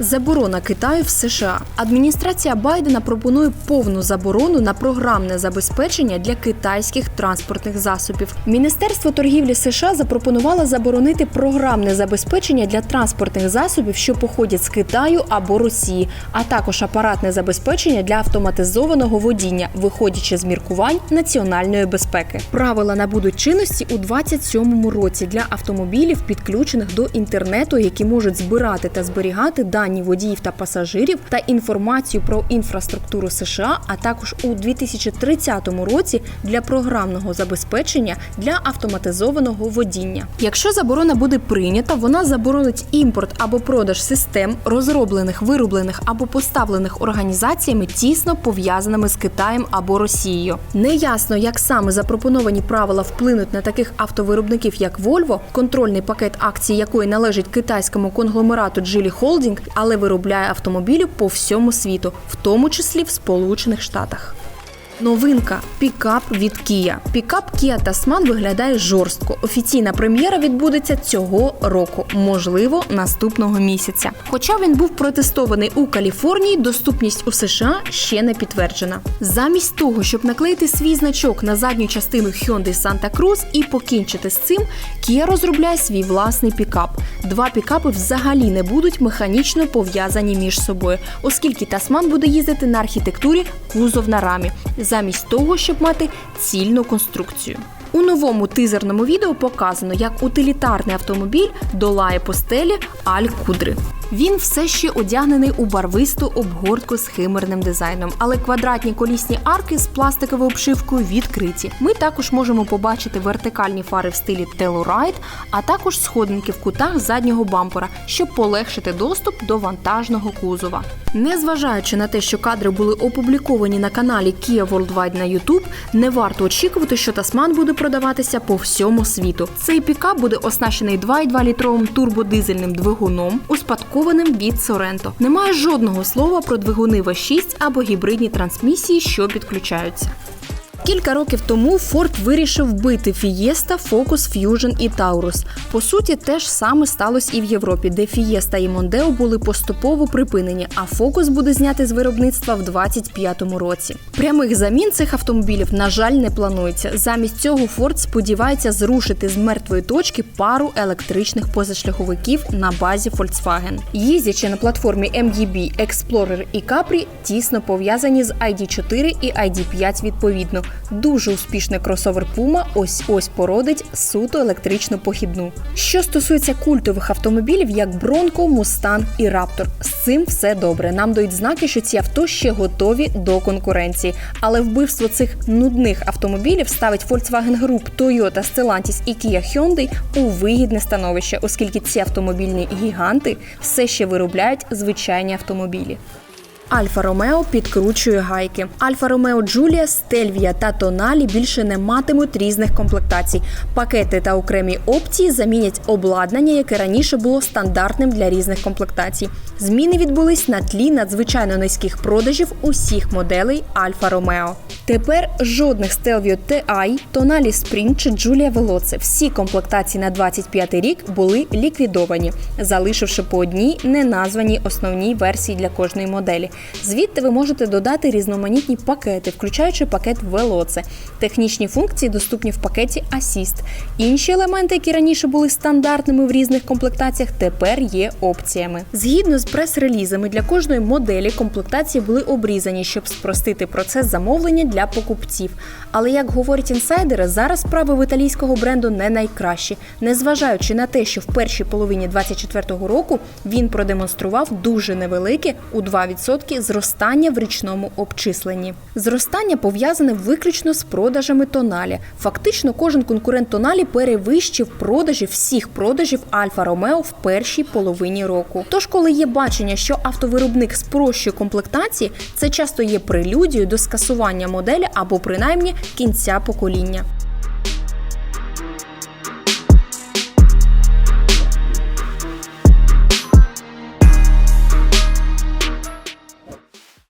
Заборона Китаю в США. Адміністрація Байдена пропонує повну заборону на програмне забезпечення для китайських транспортних засобів. Міністерство торгівлі США запропонувало заборонити програмне забезпечення для транспортних засобів, що походять з Китаю або Росії, а також апаратне забезпечення для автоматизованого водіння, виходячи з міркувань національної безпеки. Правила набудуть чинності у 2027 році для автомобілів, підключених до інтернету, які можуть збирати та зберігати дані водіїв та пасажирів та інформацію про інфраструктуру США, а також у 2030 році для програмного забезпечення для автоматизованого водіння. Якщо заборона буде прийнята, вона заборонить імпорт або продаж систем, розроблених, вироблених або поставлених організаціями, тісно пов'язаними з Китаєм або Росією. Неясно, як саме запропоновані правила вплинуть на таких автовиробників, як Volvo, контрольний пакет акцій якої належить китайському конгломерату Geely Holding, але виробляє автомобілі по всьому світу, в тому числі в Сполучених Штатах. Новинка пікап від Kia. Пікап Kia Tasman виглядає жорстко. Офіційна прем'єра відбудеться цього року, можливо, наступного місяця. Хоча він був протестований у Каліфорнії, доступність у США ще не підтверджена. Замість того, щоб наклеїти свій значок на задню частину Hyundai Santa Cruz і покінчити з цим, Kia розробляє свій власний пікап. Два пікапи взагалі не будуть механічно пов'язані між собою, оскільки Tasman буде їздити на архітектурі кузов на рамі замість того, щоб мати цільну конструкцію. У новому тизерному відео показано, як утилітарний автомобіль долає постелі Аль Кудри. Він все ще одягнений у барвисту обгортку з химерним дизайном, але квадратні колісні арки з пластиковою обшивкою відкриті. Ми також можемо побачити вертикальні фари в стилі Telluride, а також сходинки в кутах заднього бампера, щоб полегшити доступ до вантажного кузова. Незважаючи на те, що кадри були опубліковані на каналі Kia Worldwide на YouTube, не варто очікувати, що Тасман буде продаватися по всьому світу. Цей пікап буде оснащений 2,2 літровим турбодизельним двигуном, успадкованим від Sorento. Немає жодного слова про двигуни V6 або гібридні трансмісії, що підключаються. Кілька років тому Ford вирішив вбити Fiesta, Focus, Fusion і Taurus. По суті, те ж саме сталося і в Європі, де Fiesta і Mondeo були поступово припинені, а Focus буде знятий з виробництва в 2025 році. Прямих замін цих автомобілів, на жаль, не планується. Замість цього Ford сподівається зрушити з мертвої точки пару електричних позашляховиків на базі Volkswagen. Їздячи на платформі MGB, Explorer і Capri тісно пов'язані з ID4 і ID5 відповідно. Дуже успішний кросовер Puma ось ось породить суто електричну похідну. Що стосується культових автомобілів, як Bronco, Mustang і Raptor, з цим все добре. Нам дають знаки, що ці авто ще готові до конкуренції. Але вбивство цих нудних автомобілів ставить Volkswagen Group, Toyota, Stellantis і Kia Hyundai у вигідне становище, оскільки ці автомобільні гіганти все ще виробляють звичайні автомобілі. Альфа Ромео підкручує гайки. Альфа Ромео Джулія, Стельвія та Тоналі більше не матимуть різних комплектацій. Пакети та окремі опції замінять обладнання, яке раніше було стандартним для різних комплектацій. Зміни відбулись на тлі надзвичайно низьких продажів усіх моделей Альфа Ромео. Тепер жодних Stelvio TI, Tonali Sprint чи Giulia Veloce. Всі комплектації на 25 рік були ліквідовані, залишивши по одній неназваній основній версії для кожної моделі. Звідти ви можете додати різноманітні пакети, включаючи пакет Veloce. Технічні функції доступні в пакеті Assist. Інші елементи, які раніше були стандартними в різних комплектаціях, тепер є опціями. Згідно з прес-релізами, для кожної моделі комплектації були обрізані, щоб спростити процес замовлення для покупців. Але як говорять інсайдери, зараз справи в італійського бренду не найкращі, незважаючи на те, що в першій половині 2024 року він продемонстрував дуже невелике у 2% зростання в річному обчисленні. Зростання пов'язане виключно з продажами тоналі. Фактично, кожен конкурент тоналі перевищив продажі всіх продажів Альфа Ромео в першій половині року. Тож, коли є бачення, що автовиробник спрощує комплектації, це часто є прелюдією до скасування моделі або принаймні кінця покоління.